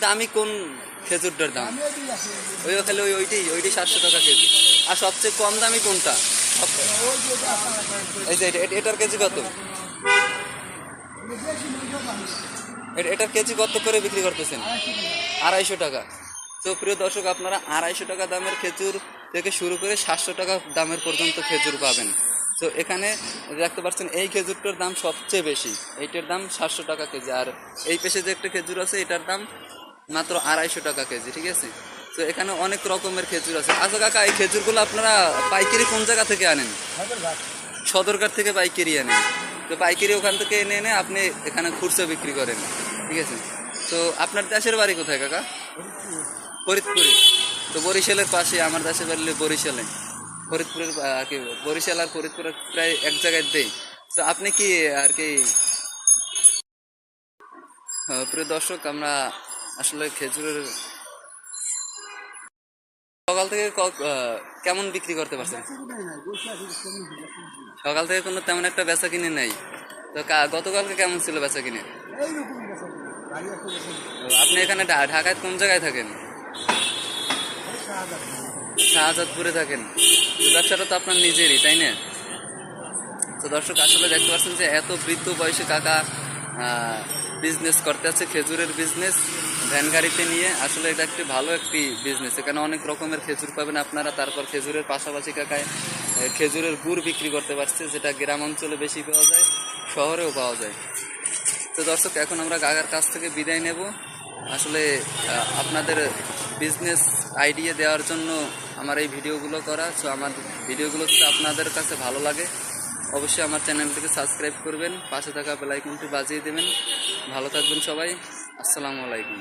দামি কোন খেজুরটার দাম? ওই খালি ওই ওইটাই ওইটাই সাতশো টাকা কেজি। আর সবচেয়ে কম দামি কোনটা? এই যে এটা- এটা- এটার কেজি কত? এটা- এটার কেজি কত করে বিক্রি করতেছেন? আড়াইশো টাকা। তো প্রিয় দর্শক, আপনারা আড়াইশো টাকা দামের খেজুর থেকে শুরু করে সাতশো টাকা দামের পর্যন্ত খেজুর পাবেন। তো এখানে দেখতে পাচ্ছেন, এই খেজুরটার দাম সবচেয়ে বেশি। এইটার দাম সাতশো টাকা কেজি। আর এই পেশে যে একটা খেজুর আছে, এটার দাম মাত্র আড়াইশো টাকা কেজি, ঠিক আছে? তো এখানে অনেক রকমের খেজুর আছে। আচ্ছা কাকা, এই খেজুরগুলো আপনারা পাইকারি কোন জায়গা থেকে আনেন? সদরঘাট থেকে পাইকারি আনেন। তো পাইকারি ওখান থেকে এনে এনে আপনি এখানে খুচরো বিক্রি করেন, ঠিক আছে? তো আপনার দেশের বাড়ি কোথায়, কাকা? ফরিদপুরে। তো বরিশালের পাশে, আমার দেশের বাড়ি বরিশালে। ফরিদপুরের আর কি, বরিশাল আর ফরিদপুরের প্রায় এক জায়গায় দেই। তো আপনি কি আর কি প্রিয় দর্শক, আমরা আসলে খেজুরের সকাল থেকে কেমন বিক্রি করতে পারছেন? সকাল থেকে কোনো তেমন একটা বেচা কিনে নেই। তো গতকালকে কেমন ছিল বেচা কিনে? আপনি এখানে ঢাকায় কোন জায়গায় থাকেন? শাহজাদপুরে থাকেন। ব্যবসাটা তো আপনার নিজেরই, তাই না? তো দর্শক, আসলে দেখতে পাচ্ছেন যে এত বৃদ্ধ বয়সে কাকা বিজনেস করতে আছে, খেজুরের বিজনেস ভ্যান গাড়িতে নিয়ে। আসলে এটা একটি ভালো একটি বিজনেস এখানে অনেক রকমের খেজুর পাবেন আপনারা। তারপর খেজুরের পাশাপাশি কাকায় খেজুরের গুড় বিক্রি করতে পারছে, যেটা গ্রাম অঞ্চলে বেশি পাওয়া যায়, শহরেও পাওয়া যায়। তো দর্শক, এখন আমরা কাকার কাছ থেকে বিদায় নেব। আসলে আপনাদের বিজনেস আইডিয়া দেওয়ার জন্য আমার এই ভিডিওগুলো করা। সো আমার ভিডিওগুলো আপনাদের কাছে ভালো লাগে অবশ্যই আমার চ্যানেলটিকে সাবস্ক্রাইব করবেন, পাশে থাকা বেলাইকনটি বাজিয়ে দেবেন। ভালো থাকবেন সবাই, আসসালামু আলাইকুম।